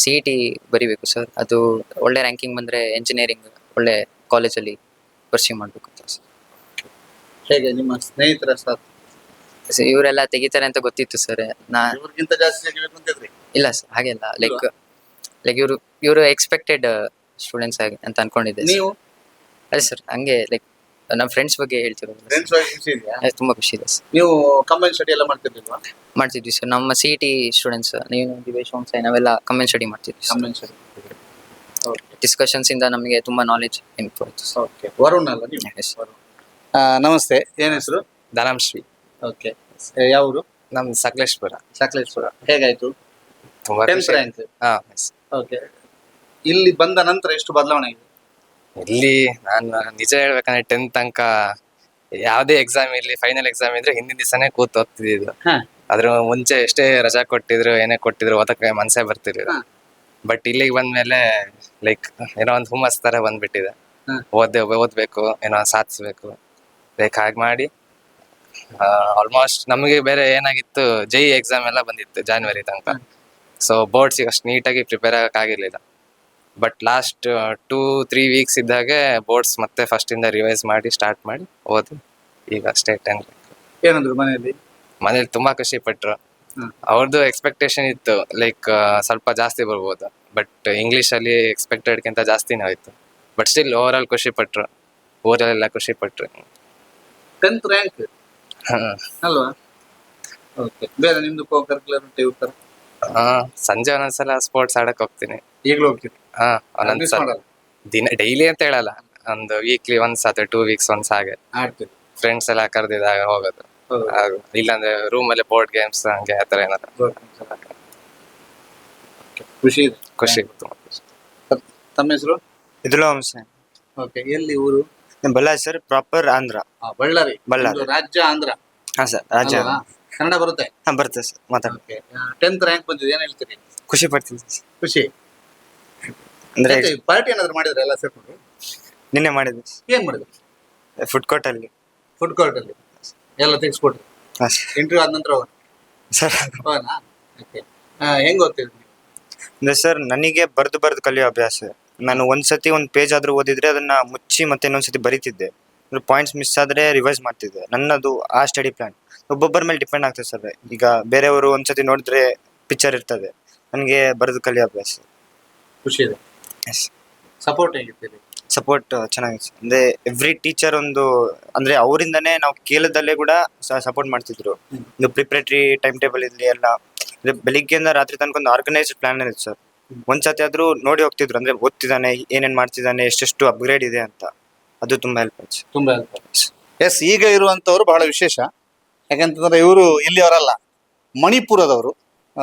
ಸಿ ಇ ಟಿ ಬರಿಬೇಕು ಸರ್ ಅದು ಒಳ್ಳೆ ರ್ಯಾಂಕಿಂಗ್ ಬಂದ್ರೆ ಇಂಜಿನಿಯರಿಂಗ್ ಒಳ್ಳೆ ಕಾಲೇಜಲ್ಲಿ ಪರ್ಸ್ಯೂ ಮಾಡಬೇಕು ಅಂತ ಸರ್ ಹೇಗೆ ನಿಮ್ಮ ಸ್ನೇಹಿತರ ಸಾಥ್? ಸೊ ಇವರೆಲ್ಲ ತೆಗಿತಾರೆ ಅಂತ ಗೊತ್ತಿತ್ತು ಸರ್ ನಾ ಇವ್ರಿಗಿಂತ ಜಾಸ್ತಿ ತೆಗಿಬೇಕು ಅಂತಿದ್ರಿ ಇಲ್ಲ ಸರ್ ಹಾಗೆಲ್ಲ ಲೈಕ್ ಲೈಕ್ ಇವರು ಇವರು ಎಕ್ಸ್ಪೆಕ್ಟೆಡ್ ಸ್ಟೂಡೆಂಟ್ಸ್ ಆಗಿ ಅಂತ ಅನ್ಕೊಂಡಿದ್ದೆ sir. ನೀವು? ಅದೇ ಸರ್ ಹಂಗೆ ಲೈಕ್ ನಮ್ಮ ಫ್ರೆಂಡ್ಸ್ ಬಗ್ಗೆ ಹೇಳ್ತಿರೋದು. ಫ್ರೆಂಡ್ಸ್ ಖುಷಿ ಇದೆಯಾ? ಅದು ತುಂಬ ಖುಷಿ ಇದೆ ಸರ್. ನೀವು ಕಂಬೈನ್ ಸ್ಟಡಿ ಎಲ್ಲ ಮಾಡ್ತಿರ್ಲಿಲ್ವಾ ಮಾಡ್ತಿದ್ವಿ ಸರ್. ನಮ್ಮ ಸಿ ಇ ಟಿ ಸ್ಟೂಡೆಂಟ್ಸ್ ನೀವು ದಿವೇಶ್ ವಂಶ ನಾವೆಲ್ಲ ಕಮೆಂಟ್ ಸ್ಟಡಿ ಮಾಡ್ತಿದ್ವಿ ಕಂಬೈನ್ ಸ್ಟಡಿ ಓಕೆ ಡಿಸ್ಕಷನ್ಸ್ ಇಂದ ನಮಗೆ ತುಂಬಾ ನಾಲೆಜ್ ಇಂಪ್ರೂವ್ ಆಯ್ತು ಸರ್. ಓಕೆ ವರುಣ್ ಅಲ್ಲ ನೀವು? Yes. ಆ, ನಮಸ್ತೆ. ಏನ್ ಹೆಸರು? ಧನಂಶ್ರೀ. ಓಕೆ ಯಾವರು ನಮ್ ಸಕಲೇಶ್ಪುರ. ಸಕಲೇಶ್ಪುರ. ಹೇಗಾಯ್ತು? ತುಂಬಾ ಟೆಂತ್ ರ್ಯಾಂಕ್ ಹಾ ಓಕೆ ಇಲ್ಲಿ ಬಂದ ನಂತರ ಎಷ್ಟು ಬದಲಾವಣೆ ಆಗಿದೆ ಇಲ್ಲಿ ನಾನು ನಿಜ ಹೇಳ್ಬೇಕಂದ್ರೆ ಟೆಂತ್ ತನಕ ಯಾವ್ದೇ ಎಕ್ಸಾಮ್ ಇರ್ಲಿ ಫೈನಲ್ ಎಕ್ಸಾಮ್ ಇದ್ರೆ ಹಿಂದಿನ ದಿವಸನೇ ಕೂತ್ ಓದ್ತಿದ್ದು ಹಾ. ಅದ್ರ ಮುಂಚೆ ಎಷ್ಟೇ ರಜಾ ಕೊಟ್ಟಿದ್ರು ಏನೇ ಕೊಟ್ಟಿದ್ರು ಓದಕ್ಕೆ ಮನ್ಸೇ ಬರ್ತಿರ್ಲಿಲ್ಲ. ಹಾ. ಬಟ್ ಇಲ್ಲಿಗೆ ಬಂದ್ಮೇಲೆ ಲೈಕ್ ಏನೋ ಒಂದು ಹುಮ್ಮಸ್ ತರ ಬಂದ್ಬಿಟ್ಟಿದೆ. ಹಾ. ಓದ್ದೆ ಓದ್ಬೇಕು ಏನೋ ಸಾಧಿಸ್ಬೇಕು. ಲೈಕ್ ಹಾಗೆ ಮಾಡಿ ಆಲ್ಮೋಸ್ಟ್ ನಮಗೆ ಬೇರೆ ಏನಾಗಿತ್ತು ಜೈ ಎಕ್ಸಾಮ್ ಎಲ್ಲ ಬಂದಿತ್ತು ಜಾನ್ವರಿ ತನಕ. ಸೊ ಬೋರ್ಡ್ಸಿಗೆ ಅಷ್ಟು ನೀಟಾಗಿ prepare ಆಗಿರ್ಲಿಲ್ಲ but last two three weeks ಇದ್ದಾಗೆ ಬೋರ್ಡ್ಸ್ ಮತ್ತೆ ಫಸ್ಟ್ ಇಂದ ರಿವೈಸ್ ಮಾಡಿ ಸ್ಟಾರ್ಟ್ ಮಾಡಿ ಓದಿ. ಈಗ ಸ್ಟೇಟ್ ಟೆನ್ ಏನಂದ್ರು ಮನೆಯಲ್ಲಿ? ಮನೇಲಿ ತುಂಬಾ ಖುಷಿ ಪಟ್ರು. ಹ್ಮ್. ಅವ್ರದ್ದು ಎಕ್ಸ್ಪೆಕ್ಟೇಷನ್ ಇತ್ತು ಲೈಕ್ ಸ್ವಲ್ಪ ಜಾಸ್ತಿ ಬರ್ಬೋದು. ಬಟ್ ಇಂಗ್ಲಿಷ್ ಅಲ್ಲಿ ಎಕ್ಸ್ಪೆಕ್ಟೆಡ್ಗಿಂತ ಜಾಸ್ತಿನೇ ಹೋಯ್ತು. ಬಟ್ ಸ್ಟಿಲ್ ಓವರ್ ಆಲ್ ಖುಷಿ ಪಟ್ರು. ಊರಲ್ಲೆಲ್ಲ ಖುಷಿ ಪಟ್ರು. Tenth rank hmm. ಅಲ್ವಾ? ಓಕೆ ಬೇರೆ ನಿಮ್ದು ಕೋ ಕರಿಕ್ಯುಲರ್ ಉಂಟು ಆ, ಸಂಜೆ ಒಂದೊಂದ್ಸಲ ಸ್ಪೋರ್ಟ್ಸ್ ಆಡಕ್ ಹೋಗ್ತೀನಿ. ಈಗಲೂ ಹೋಗ್ತೀರಿ? ಹಾ ಮಾಡಲ್ಲ ದಿನ ಡೈಲಿ ಅಂತ ಹೇಳಲ್ಲ. ಒಂದು ವೀಕ್ಲಿ ಒನ್ಸ್ ಅಥವಾ ಟೂ ವೀಕ್ಸ್ ಒನ್ಸ್ ಹಾಗೆ. ಆಡ್ತೀರಿ ಫ್ರೆಂಡ್ಸ್ ಎಲ್ಲ ಕರೆದಿದಾಗ ಹೋಗೋದು. ಹೌದು. ಹಾಗೂ ಇಲ್ಲಾಂದ್ರೆ ರೂಮ್ ಅಲ್ಲಿ ಬೋರ್ಡ್ ಗೇಮ್ಸ್ ಹಂಗೆ ಆತರ ಏನಾರ ಖುಷಿ ಇದೆ. ಖುಷಿ ಇತ್ತು ತಮ್ಮ ಹೆಸರು? ಅಂಶ ಓಕೆ ಎಲ್ಲಿ ಊರು? Ballari sir proper Andhra. ಆ, ಬಳ್ಳಾರಿ. ಬಳ್ಳಾರಿ. ನಿಮ್ದು ರಾಜ್ಯ ಆಂಧ್ರ. ಹಾ ಸರ್ ರಾಜ್ಯ ಅಲ್ವಾ? ಕನ್ನಡ ಬರುತ್ತೆ? ಹಾ ಬರ್ತದೆ ಸರ್ ಮಾತಾಡ. ಟೆಂತ್ ರ್ಯಾಂಕ್ ಬಂದಿದೆ ಏನ್ ಹೇಳ್ತೀರಿ? ಖುಷಿ ಪಡ್ತೀನಿ ಖುಷಿ. ಅಂದ್ರೆ ಪಾರ್ಟಿ ಏನಾದ್ರು ಮಾಡಿದ್ರೆ ಎಲ್ಲ ಸೇರ್ಕೊಂಡು? ನಿನ್ನೆ ಮಾಡಿದ್ವಿ. ಏನ್ ಮಾಡಿದ್ರು? ಫುಡ್ ಕೋರ್ಟ್ ಅಲ್ಲಿ. ಫುಡ್ ಕೋರ್ಟ್ ಅಲ್ಲಿ. ಎಲ್ಲ ತೆಗ್ಸ್ಕೊಟ್ರಿ. ಇಂಟರ್ವ್ಯೂ ಆದ ನಂತರ ಸರ್ ಹೋಗೋಣ? ಹೆಂಗ್ ಓದ್ತೀರಿ ಅಂದ್ರೆ ಸರ್ ನನಗೆ ಬರ್ದು ಬರ್ದು ಕಲಿಯೋ ಅಭ್ಯಾಸ. ನಾನು ಒಂದ್ಸತಿ ಒಂದ್ ಪೇಜ್ ಆದ್ರೂ ಓದಿದ್ರೆ ಅದನ್ನ ಮುಚ್ಚಿ ಮತ್ತೆ ಇನ್ನೊಂದ್ಸತಿ ಬರಿತಿದ್ದೆ. ಪಾಯಿಂಟ್ಸ್ ಮಿಸ್ ಆದ್ರೆ ರಿವೈಸ್ ಮಾಡ್ತಿದ್ದೆ. ನನ್ನದು ಆ ಸ್ಟಡಿ ಪ್ಲಾನ್ ಒಬ್ಬೊಬ್ಬರ ಮೇಲೆ ಡಿಪೆಂಡ್ ಆಗ್ತದೆ ಸರ್ ಈಗ ಬೇರೆಯವರು ಒಂದ್ಸತಿ ನೋಡಿದ್ರೆ ಪಿಕ್ಚರ್ ಇರ್ತದೆ. ನನಗೆ ಬರೆದು ಕಲಿಯೋ ಅಭ್ಯಾಸ. ಖುಷಿ ಇದೆ. ಎಸ್ ಸಪೋರ್ಟ್ ಹೇಗಿತ್ತು ಸಪೋರ್ಟ್ ಚೆನ್ನಾಗಿತ್ತು. ಅಂದ್ರೆ ಎವ್ರಿ ಟೀಚರ್ ಒಂದು ಅಂದ್ರೆ ಅವರಿಂದನೇ ನಾವು ಕೇಳದಲ್ಲೇ ಕೂಡ ಸಪೋರ್ಟ್ ಮಾಡ್ತಿದ್ರು. ಇದು ಪ್ರಿಪ್ರೇಟರಿ ಟೈಮ್ ಟೇಬಲ್ ಇರಲಿ ಎಲ್ಲ. ಅಂದ್ರೆ ಬೆಳಿಗ್ಗೆಯಿಂದ ರಾತ್ರಿ ತನಕ ಒಂದು ಆರ್ಗನೈಸ್ಡ್ ಪ್ಲಾನ್ ಇರುತ್ತೆ ಸರ್ ಒಂದ್ಸತಿ ಆದ್ರೂ ನೋಡಿ ಹೋಗ್ತಿದ್ರು. ಅಂದ್ರೆ ಓದ್ತಿದ್ದಾನೆ ಏನೇನ್ ಮಾಡ್ತಿದ್ದಾನೆ ಎಷ್ಟೆಷ್ಟು ಅಪ್ಗ್ರೇಡ್ ಇದೆ ಅಂತ. ಅದು ತುಂಬಾ ಹೆಲ್ಪ್ ಆಯ್ತು ತುಂಬಾ ಎಸ್ ಈಗ ಇರುವಂತವ್ರು ಬಹಳ ವಿಶೇಷ. ಯಾಕಂತಂದ್ರೆ ಇವರು ಇಲ್ಲಿಯವರಲ್ಲ. ಮಣಿಪುರದವರು. ಆ,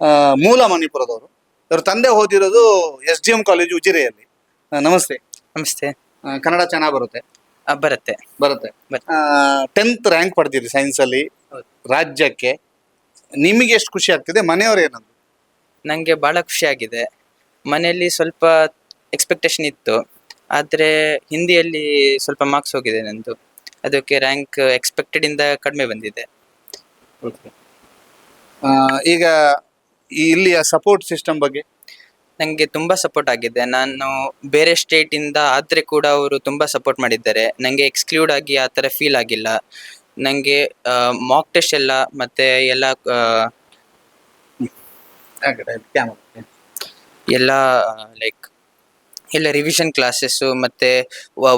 ಆ, ಮೂಲ ಮಣಿಪುರದವರು. ಇವ್ರ ತಂದೆ ಓದಿರೋದು ಎಸ್ ಡಿ ಎಂ ಕಾಲೇಜು ಉಜಿರೆಯಲ್ಲಿ. ಆ, ನಮಸ್ತೆ. ನಮಸ್ತೆ. ಆ, ಕನ್ನಡ ಚೆನ್ನಾಗಿ ಬರುತ್ತೆ? ಆ, ಬರುತ್ತೆ. ಬರುತ್ತೆ. ಬರುತ್ತೆ. ಟೆಂತ್ ರ್ಯಾಂಕ್ ಪಡೆದಿರಿ ಸೈನ್ಸ್ ಅಲ್ಲಿ ಹೌದು. ರಾಜ್ಯಕ್ಕೆ. ನಿಮಗೆ ಎಷ್ಟು ಖುಷಿ ಆಗ್ತಿದೆ? ಮನೆಯವರು ಏನಂದ್ರು? ನನಗೆ ಭಾಳ ಖುಷಿಯಾಗಿದೆ ಮನೆಯಲ್ಲಿ ಸ್ವಲ್ಪ ಎಕ್ಸ್ಪೆಕ್ಟೇಷನ್ ಇತ್ತು. ಆದರೆ ಹಿಂದಿಯಲ್ಲಿ ಸ್ವಲ್ಪ ಮಾರ್ಕ್ಸ್ ಹೋಗಿದೆ ನಂದು. ಅದಕ್ಕೆ ರ್ಯಾಂಕ್ ಎಕ್ಸ್ಪೆಕ್ಟೆಡ್ ಇಂದ ಕಡಿಮೆ ಬಂದಿದೆ. ಆ, ಈಗ ಈ ಇಲ್ಲಿಯ ಸಪೋರ್ಟ್ ಸಿಸ್ಟಮ್ ಬಗ್ಗೆ? ನನಗೆ ತುಂಬ ಸಪೋರ್ಟ್ ಆಗಿದೆ. ನಾನು ಬೇರೆ ಸ್ಟೇಟಿಂದ ಆದರೆ ಕೂಡ ಅವರು ತುಂಬ ಸಪೋರ್ಟ್ ಮಾಡಿದ್ದಾರೆ. ನನಗೆ ಎಕ್ಸ್ಕ್ಲೂಡ್ ಆಗಿ ಆ ಥರ ಫೀಲ್ ಆಗಿಲ್ಲ. ನನಗೆ ಮಾಕ್ ಟೆಸ್ಟ್ ಎಲ್ಲ ಮತ್ತು ಎಲ್ಲ ಎಲ್ಲ ಲೈಕ್ ಎಲ್ಲ ರಿವಿಷನ್ ಕ್ಲಾಸಸ್ಸು ಮತ್ತು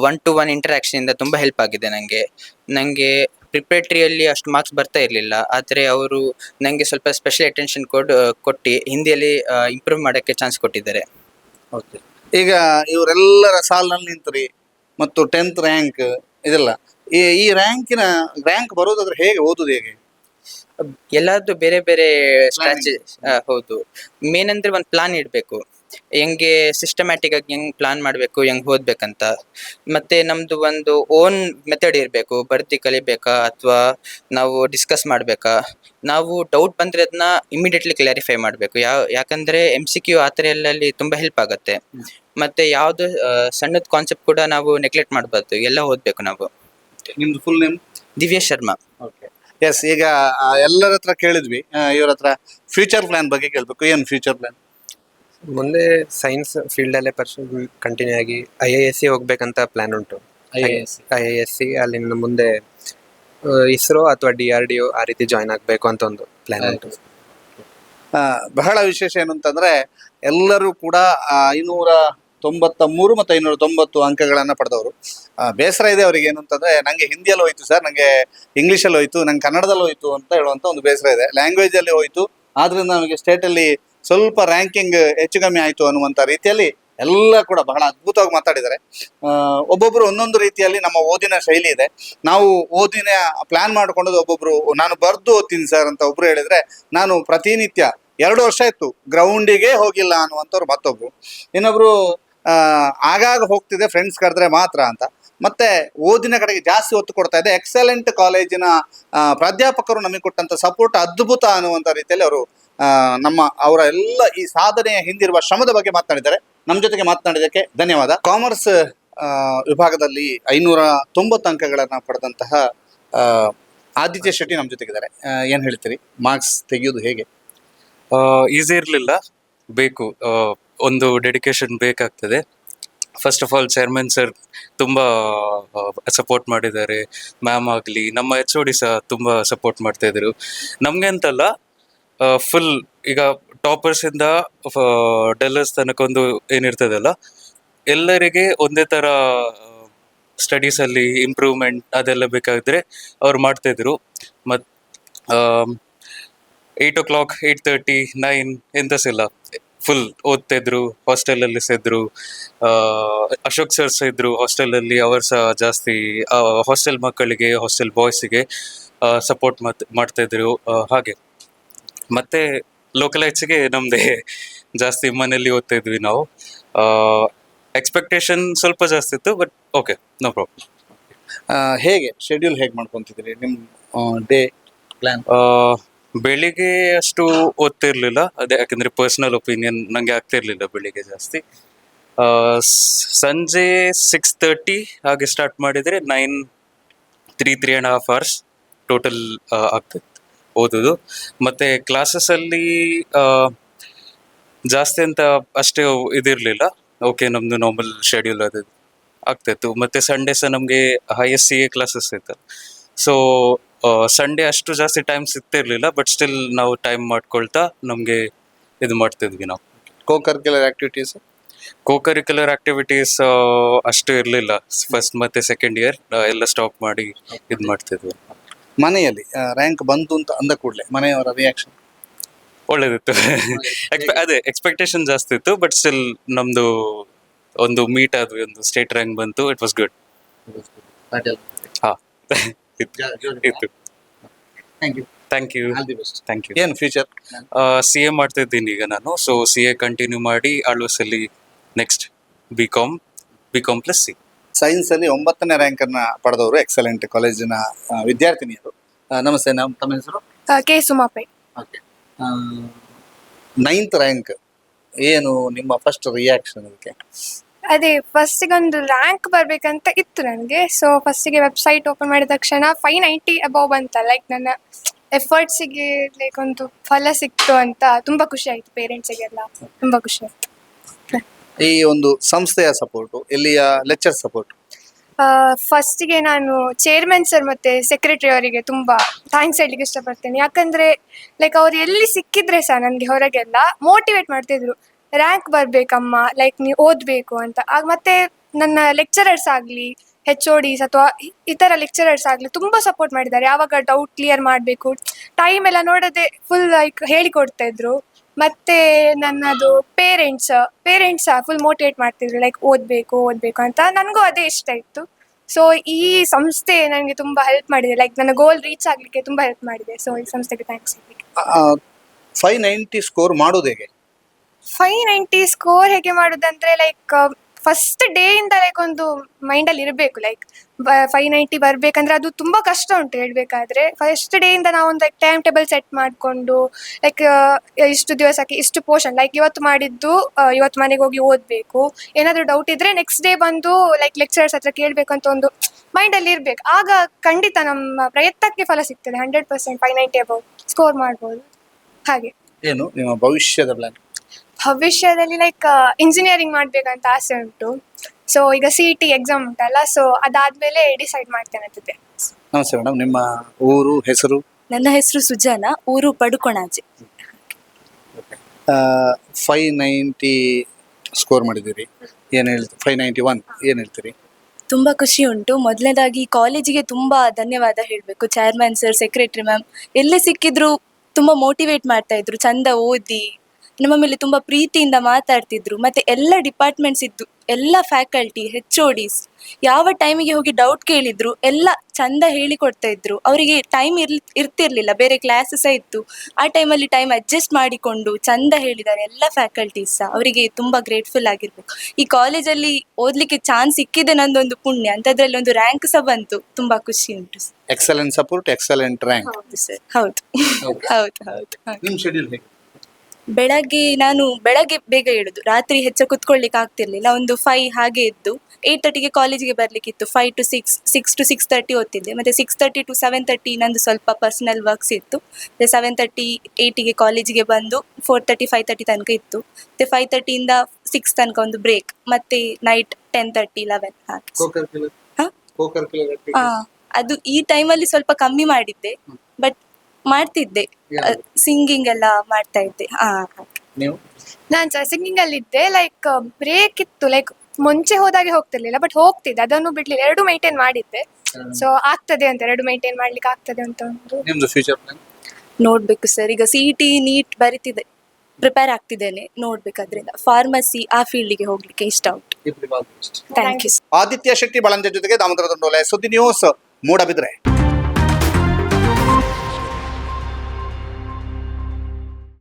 ಒನ್ ಟು ಒನ್ ಇಂಟ್ರಾಕ್ಷನಿಂದ ತುಂಬ ಹೆಲ್ಪ್ ಆಗಿದೆ ನನಗೆ ನನಗೆ ಪ್ರಿಪ್ರೇಟ್ರಿಯಲ್ಲಿ ಅಷ್ಟು ಮಾರ್ಕ್ಸ್ ಬರ್ತಾ ಇರಲಿಲ್ಲ. ಆದರೆ ಅವರು ನನಗೆ ಸ್ವಲ್ಪ ಸ್ಪೆಷಲ್ ಅಟೆನ್ಷನ್ ಕೊಡ್ ಕೊಟ್ಟು ಹಿಂದಿಯಲ್ಲಿ ಇಂಪ್ರೂವ್ ಮಾಡೋಕ್ಕೆ ಚಾನ್ಸ್ ಕೊಟ್ಟಿದ್ದಾರೆ. ಓಕೆ ಈಗ ಇವರೆಲ್ಲರ ಸಾಲಿನಲ್ಲಿ ನಿಂತ್ರಿ ಮತ್ತು ಟೆಂತ್ ರ್ಯಾಂಕ್ ಇದೆಲ್ಲ ಈ ಈ ರ್ಯಾಂಕಿನ ರ್ಯಾಂಕ್ ಬರೋದಾದ್ರೆ ಹೇಗೆ ಓದೋದು ಹೇಗೆ? ಎಲ್ಲಾದ್ರೂ ಬೇರೆ ಬೇರೆ. ಸ್ಟ್ರಾಟಜಿ ಹೌದು. ಮೇನ್ ಅಂದ್ರೆ ಒಂದು ಪ್ಲಾನ್ ಇಡಬೇಕು. ಹೆಂಗೆ ಸಿಸ್ಟಮ್ಯಾಟಿಕ್ ಆಗಿ ಹೆಂಗ್ ಪ್ಲಾನ್ ಮಾಡಬೇಕು ಹೆಂಗ್ ಓದ್ಬೇಕಂತ. ಮತ್ತೆ ನಮ್ದು ಒಂದು ಓನ್ ಮೆಥಡ್ ಇರಬೇಕು ಬರ್ತಿ ಕಲಿಬೇಕಾ ಅಥವಾ ನಾವು ಡಿಸ್ಕಸ್ ಮಾಡಬೇಕಾ? ನಾವು ಡೌಟ್ ಬಂದ್ರೆ ಅದನ್ನ ಇಮಿಡಿಯೇಟ್ಲಿ ಕ್ಲಾರಿಫೈ ಮಾಡಬೇಕು. ಯಾವ ಯಾಕಂದ್ರೆ ಎಂ ಸಿ ಕ್ಯೂ ಆ ಥರ ಎಲ್ಲಲ್ಲಿ ತುಂಬ ಹೆಲ್ಪ್ ಆಗುತ್ತೆ. ಮತ್ತೆ ಯಾವುದು ಸಣ್ಣದ ಕಾನ್ಸೆಪ್ಟ್ ಕೂಡ ನಾವು ನೆಗ್ಲೆಕ್ಟ್ ಮಾಡಬಾರ್ದು. ಎಲ್ಲ ಓದ್ಬೇಕು ನಾವು. ನಿಮ್ದು full name Divya Sharma. Okay yes ಈಗ ಆ, ಎಲ್ಲರ ಹತ್ರ ಕೇಳಿದ್ವಿ. ಇವ್ರ ಹತ್ರ ಫ್ಯೂಚರ್ ಪ್ಲಾನ್ ಬಗ್ಗೆ ಕೇಳಬೇಕು. ಏನು ಫ್ಯೂಚರ್ ಪ್ಲಾನ್ ಮುಂದೆ ಸೈನ್ಸ್ ಫೀಲ್ಡ್ ಅಲ್ಲೇ ಪರ್ಸನ್ ಕಂಟಿನ್ಯೂ ಆಗಿ ಐ ಐ ಎಸ್ ಸಿ ಹೋಗ್ಬೇಕಂತ ಪ್ಲಾನ್ ಉಂಟು. ಐ ಐ ಎಸ್ ಸಿ ಅಲ್ಲಿಂದ ಮುಂದೆ ಇಸ್ರೋ ಅಥವಾ ಡಿ ಆರ್ ಡಿ ಒ ಆ ರೀತಿ ಜಾಯ್ನ್ ಆಗಬೇಕು ಅಂತ ಒಂದು ಪ್ಲಾನ್ ಉಂಟು. ಬಹಳ ವಿಶೇಷ ಏನು ಅಂತಂದ್ರೆ ಎಲ್ಲರೂ ಕೂಡ ಆ, ಐನೂರ ತೊಂಬತ್ತ ಮೂರು ಮತ್ತು ಐನೂರ ತೊಂಬತ್ತು ಅಂಕಗಳನ್ನು ಪಡೆದವರು. ಆ, ಬೇಸರ ಇದೆ ಅವರಿಗೆ ಏನು ಅಂತಂದ್ರೆ ನಂಗೆ ಹಿಂದಿಯಲ್ಲಿ ಹೋಯ್ತು ಸರ್ ನಂಗೆ ಇಂಗ್ಲೀಷಲ್ಲಿ ಹೋಯ್ತು ನಂಗೆ ಕನ್ನಡದಲ್ಲಿ ಹೋಯ್ತು ಅಂತ ಹೇಳುವಂತ ಒಂದು ಬೇಸರ ಇದೆ. ಲ್ಯಾಂಗ್ವೇಜ್ ಅಲ್ಲಿ ಹೋಯ್ತು ಆದ್ರಿಂದ ನಮಗೆ ಸ್ಟೇಟ್ ಅಲ್ಲಿ ಸ್ವಲ್ಪ ರ್ಯಾಂಕಿಂಗ್ ಹೆಚ್ಚು ಕಮ್ಮಿ ಆಯಿತು ಅನ್ನುವಂಥ ರೀತಿಯಲ್ಲಿ ಎಲ್ಲ ಕೂಡ ಬಹಳ ಅದ್ಭುತವಾಗಿ ಮಾತಾಡಿದ್ದಾರೆ. ಒಬ್ಬೊಬ್ರು ಒಂದೊಂದು ರೀತಿಯಲ್ಲಿ ನಮ್ಮ ಓದಿನ ಶೈಲಿ ಇದೆ. ನಾವು ಓದಿನ ಪ್ಲಾನ್ ಮಾಡ್ಕೊಂಡದ್ದು ಒಬ್ಬೊಬ್ರು, ನಾನು ಬರೆದು ಓದ್ತೀನಿ ಸರ್ ಅಂತ ಒಬ್ರು ಹೇಳಿದ್ರೆ, ನಾನು ಪ್ರತಿನಿತ್ಯ ಎರಡು ವರ್ಷ ಇತ್ತು ಗ್ರೌಂಡಿಗೆ ಹೋಗಿಲ್ಲ ಅನ್ನುವಂಥವ್ರು ಮತ್ತೊಬ್ರು. ಇನ್ನೊಬ್ರು ಆಗಾಗ ಹೋಗ್ತಿದೆ ಫ್ರೆಂಡ್ಸ್ ಕರೆದ್ರೆ ಮಾತ್ರ ಅಂತ. ಮತ್ತೆ ಓದಿನ ಕಡೆಗೆ ಜಾಸ್ತಿ ಒತ್ತು ಕೊಡ್ತಾ ಇದೆ. ಎಕ್ಸಲೆಂಟ್ ಕಾಲೇಜಿನ ಪ್ರಾಧ್ಯಾಪಕರು ನಮಗೆ ಕೊಟ್ಟಂತ ಸಪೋರ್ಟ್ ಅದ್ಭುತ ಅನ್ನುವಂಥ ರೀತಿಯಲ್ಲಿ ಅವರು ನಮ್ಮ ಅವರ ಎಲ್ಲ ಈ ಸಾಧನೆಯ ಹಿಂದಿರುವ ಶ್ರಮದ ಬಗ್ಗೆ ಮಾತನಾಡಿದ್ದಾರೆ. ನಮ್ಮ ಜೊತೆಗೆ ಮಾತನಾಡಿದ್ದಕ್ಕೆ ಧನ್ಯವಾದ. ಕಾಮರ್ಸ್ ವಿಭಾಗದಲ್ಲಿ ಐನೂರ ತೊಂಬತ್ತು ಅಂಕಗಳನ್ನು ಪಡೆದಂತಹ ಆದಿತ್ಯ ಶೆಟ್ಟಿ ನಮ್ಮ ಜೊತೆಗಿದ್ದಾರೆ. ಏನು ಹೇಳ್ತೀರಿ? ಮಾರ್ಕ್ಸ್ ತೆಗೆಯೋದು ಹೇಗೆ? ಈಸಿ ಇರಲಿಲ್ಲ. ಬೇಕು ಒಂದು ಡೆಡಿಕೇಶನ್ ಬೇಕಾಗ್ತದೆ. First of all chairman sir ತುಂಬ ಸಪೋರ್ಟ್ ಮಾಡಿದ್ದಾರೆ. ಮ್ಯಾಮ್ ಆಗಲಿ, ನಮ್ಮ ಎಚ್ ಓ ಡಿ ಸಹ ತುಂಬ ಸಪೋರ್ಟ್ ಮಾಡ್ತಾ ಇದ್ರು ನಮಗೆ ಅಂತಲ್ಲ ಫುಲ್ ಈಗ ಟಾಪರ್ಸ್ ಇಂದ ಡೆಲ್ಲರ್ಸ್ ತನಕ ಒಂದು ಏನಿರ್ತದಲ್ಲ, ಎಲ್ಲರಿಗೆ ಒಂದೇ ತರ ಸ್ಟಡೀಸ್ ಅಲ್ಲಿ ಇಂಪ್ರೂವ್ಮೆಂಟ್ ಅದೆಲ್ಲ ಬೇಕಾದ್ರೆ ಅವ್ರು ಮಾಡ್ತಾಯಿದ್ರು ಮತ್ eight o'clock eight thirty nine ಎಂತಸಿಲ್ಲ full ಓದ್ತಾ ಇದ್ರು ಹಾಸ್ಟೆಲಲ್ಲಿ ಸಹ ಇದ್ರು ಅಶೋಕ್ ಸರ್ ಸಹ ಇದ್ರು ಹಾಸ್ಟೆಲಲ್ಲಿ ಅವರು ಸಹ ಜಾಸ್ತಿ ಹಾಸ್ಟೆಲ್ ಮಕ್ಕಳಿಗೆ ಹಾಸ್ಟೆಲ್ ಬಾಯ್ಸಿಗೆ ಸಪೋರ್ಟ್ ಮಾಡ್ತಾ ಇದ್ರು ಹಾಗೆ. ಮತ್ತೆ ಲೋಕಲೈಟ್ಸ್ಗೆ ನಮ್ಮದೇ ಜಾಸ್ತಿ ಮನೆಯಲ್ಲಿ ಓದ್ತಾ ಇದ್ವಿ ನಾವು. ಎಕ್ಸ್ಪೆಕ್ಟೇಷನ್ ಸ್ವಲ್ಪ ಜಾಸ್ತಿ ಇತ್ತು ಬಟ್ ಓಕೆ ನೋ ಪ್ರಾಬ್ಲಮ್ ಹೇಗೆ ಶೆಡ್ಯೂಲ್ ಹೇಗೆ ಮಾಡ್ಕೊತಿದ್ರಿ ನಿಮ್ಮ ಡೇ ಪ್ಲಾನ್ ಬೆಳಿಗ್ಗೆ ಅಷ್ಟು ಓದ್ತಿರ್ಲಿಲ್ಲ ಅದೇ ಯಾಕಂದ್ರೆ ಪರ್ಸನಲ್ ಒಪಿನಿಯನ್ ನಂಗೆ ಆಗ್ತಿರ್ಲಿಲ್ಲ ಬೆಳಿಗ್ಗೆ ಜಾಸ್ತಿ. ಸಂಜೆ ಸಿಕ್ಸ್ ತರ್ಟಿ ಹಾಗೆ ಸ್ಟಾರ್ಟ್ ಮಾಡಿದರೆ nine three three and half hours total ಆಗ್ತಿತ್ತು ಓದೋದು. ಮತ್ತು ಕ್ಲಾಸಸ್ಸಲ್ಲಿ ಜಾಸ್ತಿ ಅಂತ ಅಷ್ಟೇ ಇದಿರಲಿಲ್ಲ. ಓಕೆ ನಮ್ಮದು ನಾರ್ಮಲ್ ಶೆಡ್ಯೂಲ್ ಅದು ಆಗ್ತಿತ್ತು. ಮತ್ತೆ ಸಂಡೇ ಸಹ ನಮಗೆ ಹೈಯೆಸ್ಟ್ ಸಿ ಎ ಕ್ಲಾಸಸ್ ಇತ್ತು ಸೊ ಸಂಡೇ ಅಷ್ಟು ಜಾಸ್ತಿ ಟೈಮ್ ಸಿಗ್ತಿರ್ಲಿಲ್ಲ ಬಟ್ ಸ್ಟಿಲ್ ನಾವು ಟೈಮ್ ಮಾಡ್ಕೊಳ್ತಾ ನಮಗೆ ಇದು ಮಾಡ್ತಿದ್ವಿ ನಾವು. Co curricular activities co curricular activities ಅಷ್ಟು ಇರಲಿಲ್ಲ. ಫಸ್ಟ್ ಮತ್ತೆ ಸೆಕೆಂಡ್ ಇಯರ್ ಎಲ್ಲ ಸ್ಟಾಪ್ ಮಾಡಿ ಇದು ಮಾಡ್ತಿದ್ವಿ. ಮನೆಯಲ್ಲಿ ರ್ಯಾಂಕ್ ಬಂತು ಅಂತ ಅಂದ ಕೂಡಲೇ ಮನೆಯವರ ರಿಯಾಕ್ಷನ್ ಒಳ್ಳೇದಿತ್ತು. ಅದೇ ಎಕ್ಸ್ಪೆಕ್ಟೇಷನ್ ಜಾಸ್ತಿ ಇತ್ತು ಬಟ್ ಸ್ಟಿಲ್ ನಮ್ದು ಒಂದು ಮೀಟ್ ಆದ್ವಿ ಒಂದು ಸ್ಟೇಟ್ ರ್ಯಾಂಕ್ ಬಂತು ಇಟ್ ವಾಸ್ ಗುಡ್ ಹಾ. ಇತ್ತು. ಥ್ಯಾಂಕ್ ಯು ಥ್ಯಾಂಕ್ ಯು ಏನು ಫ್ಯೂಚರ್ ಸಿ ಎ ಮಾಡ್ತಿದ್ದೀನಿ ಈಗ ನಾನು. ಸೊ ಸಿ ಎ ಕಂಟಿನ್ಯೂ ಮಾಡಿ ಆಳ್ವಸಲ್ಲಿ next B com B com plus C science ಅಲ್ಲಿ ಒಂಬತ್ತನೇ ರ್ಯಾಂಕ್ ಅನ್ನ ಪಡೆದವರು ಎಕ್ಸಲೆಂಟ್ ಕಾಲೇಜಿನ ವಿದ್ಯಾರ್ಥಿನಿಯರು ನಮಸ್ತೆ ನಮ್ಮ ತಮ್ಮ ಹೆಸರು? ಕೆ ಸುಮಾಪೇ. ಓಕೆ. ನೈನ್ತ್ ರ್ಯಾಂಕ್ ಏನು ನಿಮ್ಮ ಫಸ್ಟ್ ರಿಯಾಕ್ಷನ್ ಅದಕ್ಕೆ? ಅದೇ ಫಸ್ಟಿಗೆ ಒಂದು ರ್ಯಾಂಕ್ ಬರ್ಬೇಕಂತ ಇತ್ತು ನನಗೆ. ಸೊ ಫಸ್ಟಿಗೆ ವೆಬ್ಸೈಟ್ ಓಪನ್ ಮಾಡಿದ ತಕ್ಷಣ ಫೈವ್ ನೈಂಟಿ ಅಬೌವ್ ಅಂತ ಲೈಕ್ ನನ್ನ ಎಫರ್ಟ್ಸಿಗೆ ಲೈಕ್ ಒಂದು ಫಲ ಸಿಕ್ತು ಅಂತ ತುಂಬ ಖುಷಿ ಆಯಿತು ಪೇರೆಂಟ್ಸಿಗೆಲ್ಲ ತುಂಬ ಖುಷಿ ಆಯಿತು. ಈ ಒಂದು ಸಂಸ್ಥೆಯ ಸಪೋರ್ಟ್ ಇಲ್ಲಿಯ ಲೆಕ್ಚರ್ ಸಪೋರ್ಟ್ ಫಸ್ಟಿಗೆ ನಾನು ಚೇರ್ಮನ್ ಸರ್ ಮತ್ತೆ ಸೆಕ್ರೆಟರಿ ಅವರಿಗೆ ತುಂಬಾ ಥ್ಯಾಂಕ್ಸ್ ಹೇಳಲಿಕ್ಕೆ ಇಷ್ಟಪಡ್ತೇನೆ. ಯಾಕಂದ್ರೆ ಲೈಕ್ ಅವ್ರು ಎಲ್ಲಿ ಸಿಕ್ಕಿದ್ರೆ ಸಹ ನನಗೆ ಹೊರಗೆಲ್ಲ ಮೋಟಿವೇಟ್ ಮಾಡ್ತಿದ್ರು. ರ್ಯಾಂಕ್ ಬರ್ಬೇಕಮ್ಮ ಲೈಕ್ ನೀವು ಓದ್ಬೇಕು ಅಂತ. ಆಗ ಮತ್ತೆ ನನ್ನ ಲೆಕ್ಚರರ್ಸ್ ಆಗಲಿ ಹೆಚ್ ಓಡಿಸ್ ಡಿಸ್ ಅಥವಾ ಇತರ ಲೆಕ್ಚರರ್ಸ್ ಆಗಲಿ ತುಂಬಾ ಸಪೋರ್ಟ್ ಮಾಡಿದ್ದಾರೆ. ಯಾವಾಗ ಡೌಟ್ ಕ್ಲಿಯರ್ ಮಾಡಬೇಕು ಟೈಮ್ ಎಲ್ಲ ನೋಡದೆ ಫುಲ್ ಲೈಕ್ ಹೇಳಿಕೊಡ್ತಾ ಇದ್ರು. ಮತ್ತೆ ನನ್ನದು ಪೇರೆಂಟ್ಸ್ ಪೇರೆಂಟ್ಸ್ ಫುಲ್ ಮೋಟಿವೇಟ್ ಮಾಡ್ತಿದ್ರು ಲೈಕ್ ಓದ್ಬೇಕು ಓದ್ಬೇಕು ಅಂತ. ನನಗೂ ಅದೇ ಇಷ್ಟ ಇತ್ತು. ಸೊ ಈ ಸಂಸ್ಥೆ ನನಗೆ ತುಂಬ ಹೆಲ್ಪ್ ಮಾಡಿದೆ. ಲೈಕ್ ನನ್ನ ಗೋಲ್ ರೀಚ್ ಆಗಲಿಕ್ಕೆ ತುಂಬ ಹೆಲ್ಪ್ ಮಾಡಿದೆ. ಸೊ ಈ ಸಂಸ್ಥೆಗೆ ಥ್ಯಾಂಕ್ಸ್ ಫೈವ್ ನೈಂಟಿ ಸ್ಕೋರ್ ಮಾಡೋದು ಹೇಗೆ? ಫೈವ್ ನೈಂಟಿ ಸ್ಕೋರ್ ಹೇಗೆ ಮಾಡೋದಂದ್ರೆ ಲೈಕ್ ಫಸ್ಟ್ ಡೇ ಇಂದ ಲೈಕ್ ಒಂದು ಮೈಂಡಲ್ಲಿ ಇರಬೇಕು ಲೈಕ್ ಫೈವ್ ನೈಂಟಿ ಬರ್ಬೇಕಂದ್ರೆ ಅದು ತುಂಬಾ ಕಷ್ಟ ಉಂಟು ಹೇಳ್ಬೇಕಾದ್ರೆ. ಫಸ್ಟ್ ಡೇ ಇಂದ ನಾವು ಒಂದು ಟೈಮ್ ಟೇಬಲ್ ಸೆಟ್ ಮಾಡಿಕೊಂಡು ಲೈಕ್ ಇಷ್ಟು ದಿವಸಕ್ಕೆ ಇಷ್ಟು ಪೋರ್ಷನ್ ಲೈಕ್ ಇವತ್ತು ಮಾಡಿದ್ದು ಇವತ್ತು ಮನೆಗೆ ಹೋಗಿ ಓದ್ಬೇಕು. ಏನಾದರೂ ಡೌಟ್ ಇದ್ರೆ ನೆಕ್ಸ್ಟ್ ಡೇ ಬಂದು ಲೈಕ್ ಲೆಕ್ಚರರ್ಸ್ ಹತ್ರ ಕೇಳಬೇಕು ಅಂತ ಒಂದು ಮೈಂಡಲ್ಲಿ ಇರಬೇಕು. ಆಗ ಖಂಡಿತ ನಮ್ಮ ಪ್ರಯತ್ನಕ್ಕೆ ಫಲ ಸಿಗ್ತದೆ hundred percent five ninety above score ಮಾಡ್ಬೋದು. ಹಾಗೆ. ಏನು? ನಿಮ್ಮ ಭವಿಷ್ಯದ ಪ್ಲಾನ್ ಭವಿಷ್ಯದಲ್ಲಿ ಲೈಕ್ ಇಂಜಿನಿಯರಿಂಗ್ ಮಾಡ್ಬೇಕಂತ ಆಸೆ ಉಂಟು. ಸೊ ಈಗ ಸಿ ಟಿ ಎಕ್ಸಾಮ್ ಉಂಟಲ್ಲ ಸೊ ಅದಾದ್ಮೇಲೆ ಡಿಸೈಡ್ ಮಾಡ್ತೇನೆ ಅಂತಿದ್ದೆ. ನಮಸ್ತೆ ಮೇಡಮ್ ನಿಮ್ಮ ಊರು ಹೆಸರು? ನನ್ನ ಹೆಸರು ಸುಜಾನ ಊರು ಪಡುಕೊಣಾಜೆ. ಫೈವ್ ನೈಂಟಿ ಸ್ಕೋರ್ ಮಾಡಿದ್ದೀರಿ. ಏನು ಹೇಳ್ತೀರಿ ಫೈವ್ ನೈಂಟಿ ಒನ್ ಏನು ಹೇಳ್ತೀರಿ? ತುಂಬಾ ಖುಷಿ ಉಂಟು. ಮೊದಲನೇದಾಗಿ ಕಾಲೇಜಿಗೆ ತುಂಬಾ ಧನ್ಯವಾದ ಹೇಳಬೇಕು. ಚೇರ್ಮನ್ ಸರ್ ಸೆಕ್ರೆಟರಿ ಮ್ಯಾಮ್ ಎಲ್ಲೇ ಸಿಕ್ಕಿದ್ರು ತುಂಬಾ ಮೋಟಿವೇಟ್ ಮಾಡ್ತಾ ಇದ್ರು. ಚಂದ ಓದಿ ನಮ್ಮ ಮೇಲೆ ತುಂಬಾ ಪ್ರೀತಿಯಿಂದ ಮಾತಾಡ್ತಿದ್ರು. ಮತ್ತೆ ಎಲ್ಲ ಡಿಪಾರ್ಟ್ಮೆಂಟ್ಸ್ ಇದ್ದು ಎಲ್ಲ ಫ್ಯಾಕಲ್ಟಿ ಹೆಚ್ ಒ ಡಿಸ್ ಯಾವ ಟೈಮಿಗೆ ಹೋಗಿ ಡೌಟ್ ಕೇಳಿದ್ರು ಎಲ್ಲ ಚಂದ ಹೇಳಿಕೊಡ್ತಾ ಇದ್ರು. ಅವರಿಗೆ ಟೈಮ್ ಇರ್ ಇರ್ತಿರ್ಲಿಲ್ಲ ಬೇರೆ ಕ್ಲಾಸಸ್ ಇತ್ತು. ಆ ಟೈಮಲ್ಲಿ ಟೈಮ್ ಅಡ್ಜಸ್ಟ್ ಮಾಡಿಕೊಂಡು ಚಂದ ಹೇಳಿದ್ದಾರೆ ಎಲ್ಲ ಫ್ಯಾಕಲ್ಟೀಸ್ ಸಹ. ಅವರಿಗೆ ತುಂಬಾ ಗ್ರೇಟ್ಫುಲ್ ಆಗಿರ್ಬೇಕು. ಈ ಕಾಲೇಜಲ್ಲಿ ಓದ್ಲಿಕ್ಕೆ ಚಾನ್ಸ್ ಸಿಕ್ಕಿದೆ ನಂದೊಂದು ಪುಣ್ಯ. ಅಂತದ್ರಲ್ಲಿ ಒಂದು ರ್ಯಾಂಕ್ ಸಹ ಬಂತು. ತುಂಬಾ ಖುಷಿ ಉಂಟು. ಎಕ್ಸಲೆಂಟ್ ಸಪೋರ್ಟ್ ಎಕ್ಸಲೆಂಟ್ ರ್ಯಾಂಕ್ ಹೌದು ಸರ್. ಹೌದು. ಹೌದು ಹೌದು ಹೌದು. ನಿಮ್ಮ ಶೆಡ್ಯೂಲ್ ಹೇಗೆ ಬೆಳಗ್ಗೆ ನಾನು ಬೆಳಗ್ಗೆ ಬೇಗ ಇಡುದು ರಾತ್ರಿ ಹೆಚ್ಚು ಕುತ್ಕೊಳ್ಲಿಕ್ಕೆ ಆಗ್ತಿರ್ಲಿಲ್ಲ. ಒಂದು ಫೈವ್ ಹಾಗೆ ಇದ್ದು ಏಯ್ಟ್ ತರ್ಟಿಗೆ ಕಾಲೇಜಿಗೆ ಬರ್ಲಿಕ್ಕಿತ್ತು. Five to six six to six thirty ಓದ್ತಿದ್ದೆ. ಮತ್ತೆ six thirty to seven thirty ನಂದು ಸ್ವಲ್ಪ ಪರ್ಸನಲ್ ವರ್ಕ್ಸ್ ಇತ್ತು. ಮತ್ತೆ ಸೆವೆನ್ ತರ್ಟಿ ಏಯ್ಟಿಗೆ ಕಾಲೇಜಿಗೆ ಬಂದು ಫೋರ್ ತರ್ಟಿ ಫೈವ್ ತರ್ಟಿ ತನಕ ಇತ್ತು. ಮತ್ತೆ ಫೈವ್ ತರ್ಟಿಯಿಂದ ಸಿಕ್ಸ್ ತನಕ ಒಂದು ಬ್ರೇಕ್ ಮತ್ತೆ ನೈಟ್ ಟೆನ್ ತರ್ಟಿ ಲೆವೆನ್ ಹಾಗೆ. ಹಾ? ಅದು ಈ ಟೈಮಲ್ಲಿ ಸ್ವಲ್ಪ ಕಮ್ಮಿ ಮಾಡಿದ್ದೆ. ಮಾಡ್ತಿದ್ದೆ. ಸಿಂಗಿಂಗ್ ಎಲ್ಲ ಮಾಡ್ತಾ ಇದ್ದೆ. ಹಾ ನೀವು? ನಾನು ಸಹ ಸಿಂಗಿಂಗ್ ಅಲ್ಲಿ ಇದ್ದೆ ಲೈಕ್ ಬ್ರೇಕ್ ಇತ್ತು ಲೈಕ್ ಮುಂಚೆ ಹೋದಾಗೆ ಹೋಗ್ತಿರ್ಲಿಲ್ಲ ಬಟ್ ಹೋಗ್ತಿದ್ದೆ. ಅದನ್ನು ಬಿಡ್ಲಿಲ್ಲ. ಎರಡು ಮೈಂಟೈನ್ ಮಾಡಿದ್ದೆ. ಸೊ ಆಗ್ತದೆ ಅಂತ ಎರಡು ಮೈಂಟೈನ್ ಮಾಡ್ಲಿಕ್ಕೆ ಆಗ್ತದೆ ಅಂತ ಒಂದು. ನಿಮ್ದು ಫ್ಯೂಚರ್ ಪ್ಲಾನ್ ನೋಡ್ಬೇಕು ಸರ್ ಈಗ ಸಿ ಟಿ ನೀಟ್ ಬರಿತಿದೆ. ಪ್ರಿಪೇರ್ ಆಗ್ತಿದ್ದೇನೆ ನೋಡ್ಬೇಕಾದ್ರಿಂದ ಫಾರ್ಮಸಿ ಆ ಫೀಲ್ಡಿಗೆ ಹೋಗ್ಲಿಕ್ಕೆ ಇಷ್ಟ ಉಂಟು. ಥ್ಯಾಂಕ್ ಯು ಆದಿತ್ಯ ಶೆಟ್ಟಿ ಬಳಂಜ ಜೊತೆಗೆ ದಾಮೋದರ ದಂಡೋಲೆ ಸುದ್ದಿ ನ್ಯೂಸ್ ಮೂಡಬಿದ್ರೆ.